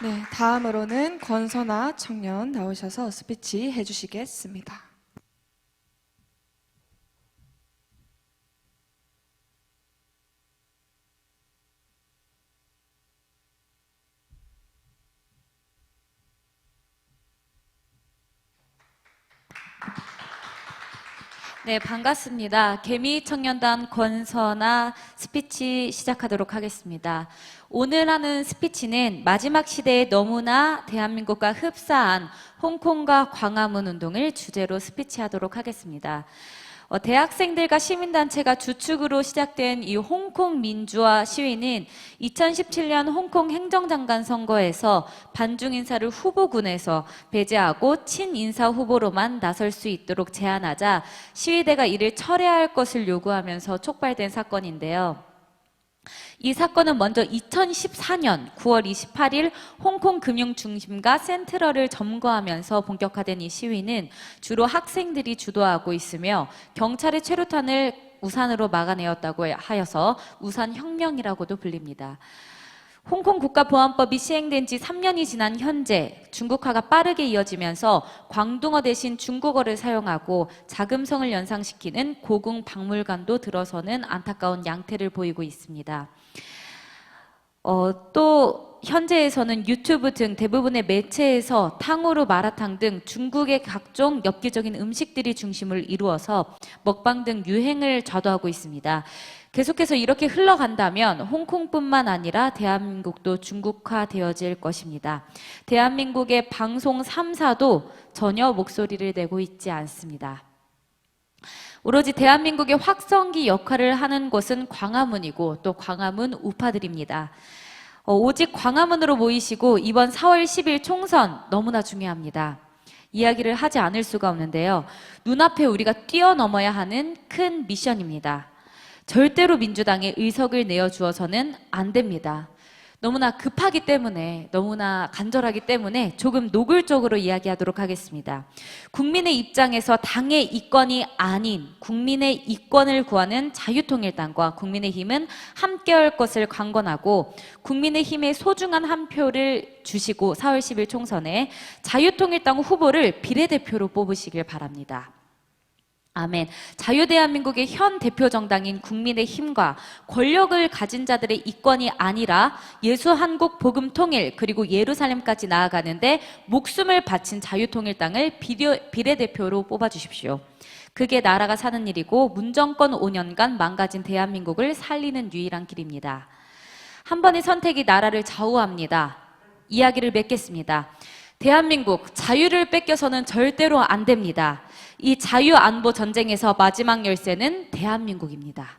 네, 다음으로는 권선아 청년 나오셔서 스피치 해주시겠습니다. 네, 반갑습니다. 개미 청년단 권선아 스피치 시작하도록 하겠습니다. 오늘 하는 스피치는 마지막 시대에 너무나 대한민국과 흡사한 홍콩과 광화문 운동을 주제로 스피치하도록 하겠습니다. 어, 대학생들과 시민단체가 주축으로 시작된 이 홍콩 민주화 시위는 2017년 홍콩 행정장관 선거에서 반중 인사를 후보군에서 배제하고 친인사 후보로만 나설 수 있도록 제안하자 시위대가 이를 철회할 것을 요구하면서 촉발된 사건인데요. 이 사건은 먼저 2014년 9월 28일 홍콩 금융 중심가 센트럴을 점거하면서 본격화된 이 시위는 주로 학생들이 주도하고 있으며 경찰의 최루탄을 우산으로 막아내었다고 하여서 우산 혁명이라고도 불립니다. 홍콩 국가보안법이 시행된 지 3년이 지난 현재 중국화가 빠르게 이어지면서 광둥어 대신 중국어를 사용하고 자금성을 연상시키는 고궁 박물관도 들어서는 안타까운 양태를 보이고 있습니다. 어, 또 현재에서는 유튜브 등 대부분의 매체에서 탕후루 마라탕 등 중국의 각종 엽기적인 음식들이 중심을 이루어서 먹방 등 유행을 좌도하고 있습니다. 계속해서 이렇게 흘러간다면 홍콩뿐만 아니라 대한민국도 중국화되어질 것입니다. 대한민국의 방송 3사도 전혀 목소리를 내고 있지 않습니다. 오로지 대한민국의 확성기 역할을 하는 곳은 광화문이고 또 광화문 우파들입니다. 어, 오직 광화문으로 모이시고 이번 4월 10일 총선 너무나 중요합니다. 이야기를 하지 않을 수가 없는데요. 눈앞에 우리가 뛰어넘어야 하는 큰 미션입니다. 절대로 민주당에 의석을 내어주어서는 안 됩니다. 너무나 급하기 때문에, 너무나 간절하기 때문에 조금 노골적으로 이야기하도록 하겠습니다. 국민의 입장에서 당의 이권이 아닌 국민의 이권을 구하는 자유통일당과 국민의힘은 함께 할 것을 강권하고 국민의힘의 소중한 한 표를 주시고 4월 10일 총선에 자유통일당 후보를 비례대표로 뽑으시길 바랍니다. 아멘. 자유대한민국의 현 대표 정당인 국민의 힘과 권력을 가진 자들의 이권이 아니라 예수 한국 복음 통일 그리고 예루살렘까지 나아가는데 목숨을 바친 자유통일당을 비례, 비례대표로 뽑아주십시오. 그게 나라가 사는 일이고 문정권 5년간 망가진 대한민국을 살리는 유일한 길입니다. 한 번의 선택이 나라를 좌우합니다. 이야기를 맺겠습니다. 대한민국 자유를 뺏겨서는 절대로 안 됩니다. 이 자유 안보 전쟁에서 마지막 열쇠는 대한민국입니다.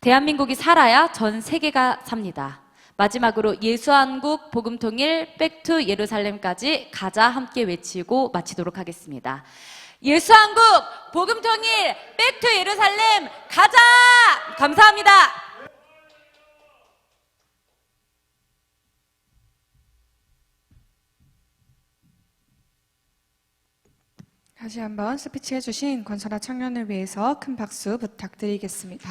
대한민국이 살아야 전 세계가 삽니다. 마지막으로 예수한국 복음통일 백투 예루살렘까지 가자 함께 외치고 마치도록 하겠습니다. 예수한국 복음통일 백투 예루살렘 가자! 감사합니다. 다시 한번 스피치 해주신 권선아 청년을 위해서 큰 박수 부탁드리겠습니다.